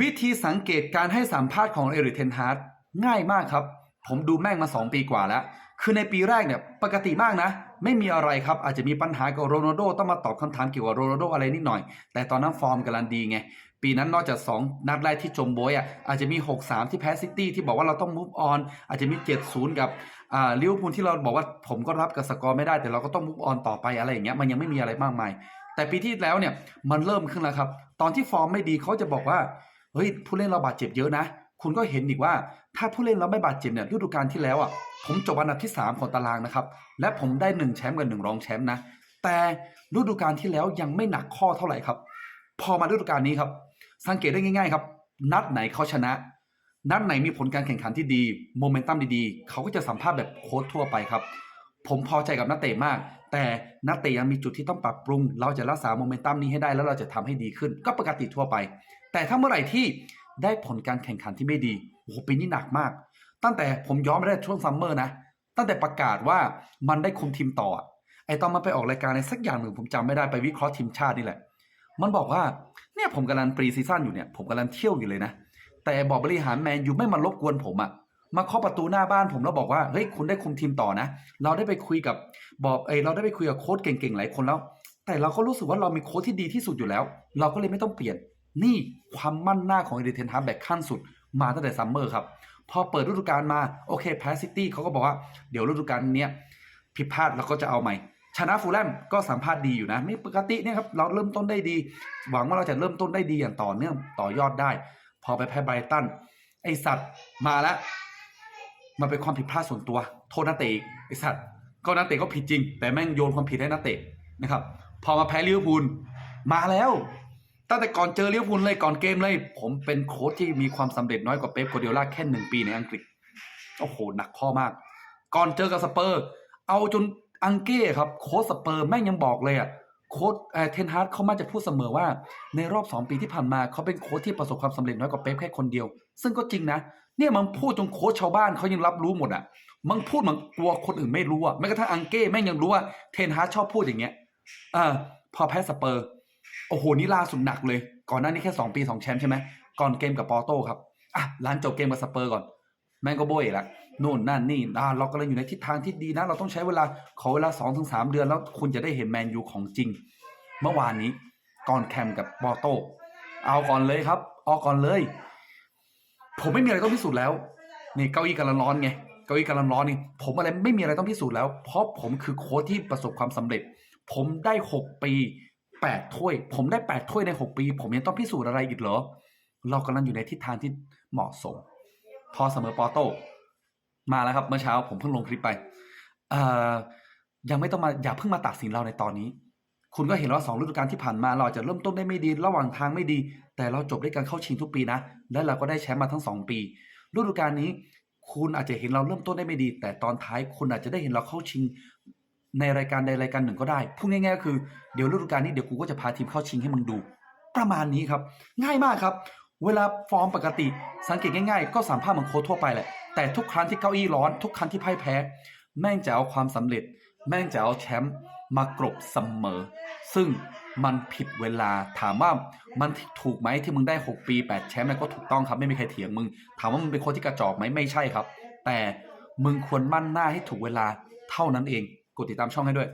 วิธีสังเกตการให้สัมภาษณ์ของเอริกเทนฮาร์ดง่ายมากครับ ผมดูแม่งมา 2 ปีกว่าแล้ว คือในปีแรกเนี่ยปกติมากนะ ไม่มีอะไรครับ อาจจะมีปัญหากับโรนัลโดต้องมาตอบคำถามเกี่ยวกับโรนัลโดอะไรนิดหน่อย แต่ตอนนั้นฟอร์มกำลังดีไง ปีนั้นนอกจาก 2 นัดแรกที่จมโบยอะอาจจะมี 6-3 ที่แพ้ซิตี้ที่บอกว่าเราต้อง move on อาจจะมี 7-0 กับอ่าลิเวอร์พูลที่เราบอกว่าผมก็รับกับสกอร์ไม่ได้แต่เราก็ต้อง move on ต่อไปอะไรอย่างเงี้ยมันยังไม่มีอะไรมากมายแต่ปีที่แล้วเนี่ยมันเริ่มขึ้นแล้วครับ ตอนที่ฟอร์มไม่ดีเขาจะบอกว่า เฮ้ยผู้เล่นเราบาดเจ็บเยอะนะ คุณก็เห็นอีกว่าถ้าผู้เล่นเราไม่บาดเจ็บเนี่ยฤดูกาลที่แล้วอะผมจบอันดับที่ 3 ของตารางนะครับ และผมได้ 1 แชมป์กับ1รองแชมป์นะ แต่ฤดูกาลที่แล้วยังไม่หนักข้อเท่าไหร่ครับ พอมาฤดูกาลนี้ครับ สังเกตได้ง่าย ๆ ครับ นัดไหนเขาชนะ นัดไหนมีผลการแข่งขันที่ดีโมเมนตัมดีๆ เขาก็จะสัมภาษณ์แบบโค้ชทั่วไปครับ ผมพอใจกับนักเตะมาก แต่นักเตะยังมีจุดที่ต้องปรับปรุง เราจะรักษาโมเมนตัมนี้ให้ได้แล้วเราจะทำให้ดีขึ้น ก็ปกติทั่วไป แต่ถ้าเมื่อไหร่ที่ได้ผลการแข่งขันที่ไม่ดีโอ้โหปีนี้หนักมาก ตั้งแต่ผมย้อนไปได้ช่วงซัมเมอร์นะ ตั้งแต่ประกาศว่ามันได้คุมทีมต่อ ไอตอนมันไปออกรายการในสักอย่างหนึ่งผมจำไม่ได้ไปวิเคราะห์ทีมชาตินี่แหละ มันบอกว่าเนี่ยผมกำลังปรีซีซั่นอยู่เนี่ยผมกำลังเที่ยวอยู่เลยนะ แต่บอกบริหารแมนยูไม่มารบกวนผมอะ มาเคาะประตูหน้าบ้านผมแล้วบอกว่าเฮ้ยคุณได้คุมทีมต่อนะ เราได้ไปคุยกับบอกเอยเราได้ไปคุยกับโค้ชเก่งๆหลายคนแล้ว แต่เราก็รู้สึกว่าเรามีโค้ชที่ดีที่สุดอยู่แล้ว เราก็เลยไม่ต้องเปลี่ยน นี่ความมั่นหน้าของเอเดนเทนฮาร์แบบขั้นสุดมาตั้งแต่ซัมเมอร์ครับ พอเปิดฤดูกาลมาโอเคแพ้ซิตี้เขาก็บอกว่าเดี๋ยวฤดูกาลเนี้ยผิดพลาดเราก็จะเอาใหม่ชนะฟูลแลมก็สัมภาษณ์ดีอยู่นะไม่ปกติเนี่ยครับเราเริ่มต้นได้ดี หวังว่าเราจะเริ่มต้นได้ดีอย่างต่อเนื่องต่อยอดได้ พอไปแพ้ไบรตันไอสัตว์มาแล้ว มันเป็นความผิดพลาดส่วนตัว โทษนักเตะอีกไอสัตว์ก็นักเตะก็ผิดจริง แต่แม่งโยนความผิดให้นักเตะนะครับ พอมาแพ้ลิเวอร์พูลมาแล้วตั้งแต่ก่อนเจอลิเวอร์พูลเลยก่อนเกมเลย ผมเป็นโค้ชที่มีความสำเร็จน้อยกว่าเป๊ปโกวาร์ดิโอลาแค่หนึ่งปีในอังกฤษโอ้โหหนักข้อมาก ก่อนเจอกับสเปอร์ เอาจนอังเก้ครับโค้ชสเปอร์แม่งยังบอกเลยอะโค้ชเอ่อเทนฮาร์ดเขามักจะพูดเสมอว่า ในรอบ 2 ปีที่ผ่านมาเขาเป็นโค้ชที่ประสบความสำเร็จน้อยกว่าเป๊ปแค่คนเดียว ซึ่งก็จริงนะ เนี่ยมึงพูดจนโค้ชชาวบ้านเขายังรับรู้หมดอะมึงพูดเหมึงกลัวคนอื่นไม่รู้อะแม้กระทั่งอังเก้แม่งยังรู้ว่าเทนฮาร์ชอบพูดอย่างเงี้ยอ่าพอแพ้สเปอร์โอ้โหนี่ล่าสุดหนักเลย ก่อนหน้านี้แค่2ปี2แชมป์ใช่ไหมก่อนเกมกับปอร์โต้ครับอะหลังจบเกมกับสเปอร์ก่อน แม่งก็โบยละนู่นนั่นนี่อ่าเรากำลังอยู่ในทิศทางที่ดีนะ เราต้องใช้เวลาขอเวลา2-3เดือนแล้วคุณจะได้เห็นแมนยูของจริง เมื่อวานนี้ก่อนแคมกับปอร์โต้เอาก่อนเลยครับ เอาก่อนเลย ผมไม่มีอะไรต้องพิสูจน์แล้วนี่เก้าอี้กำลังร้อนไงเก้าอี้กำลังร้อนนี่ผมอะไรไม่มีอะไรต้องพิสูจน์แล้ว เพราะผมคือโค้ชที่ประสบความสำเร็จ ผมได้หกปีแปดถ้วย ผมได้แปดถ้วยในหกปี ผมยังต้องพิสูจน์อะไรอีกเหรอ เรากำลังอยู่ในทิศทางที่เหมาะสม พอเสมอปอโต้มาแล้วครับเมื่อเช้าผมเพิ่งลงคลิปไป เอ่อยังไม่ต้องมาอย่าเพิ่งมาตัดสินเราในตอนนี้ คุณก็เห็นว่าสองฤดูกาลที่ผ่านมาเราจะเริ่มต้นได้ไม่ดี ระหว่างทางไม่ดี แต่เราจบด้วยการเข้าชิงทุกปีนะ และเราก็ได้แชมป์มาทั้งสองปี ฤดูกาลนี้ คุณอาจจะเห็นเราเริ่มต้นได้ไม่ดี แต่ตอนท้ายคุณอาจจะได้เห็นเราเข้าชิง ในรายการใดรายการหนึ่งก็ได้พูดง่ายๆก็คือเดี๋ยวฤดูกาลนี้เดี๋ยวกูก็จะพาทีมเข้าชิงให้มึงดู ประมาณนี้ครับ ง่ายมากครับ เวลาฟอร์มปกติ สังเกตง่าย ๆ ก็สัมภาษณ์เหมือนโค้ชทั่วไปแหละแต่ทุกครั้งที่เก้าอี้ร้อน ทุกครั้งที่พ่ายแพ้ แม่งจะเอาความสำเร็จ แม่งจะเอาแชมป์ มากรบเสมอ ซึ่งมันผิดเวลาถามว่ามันถูกไหมที่มึงได้ 6 ปี 8 แชมป์มันก็ถูกต้องครับไม่มีใครเถียงมึง ถามว่ามึงเป็นคนที่กระจอกไหมไม่ใช่ครับ แต่มึงควรมั่นหน้าให้ถูกเวลาเท่านั้นเอง กดติดตามช่องให้ด้วย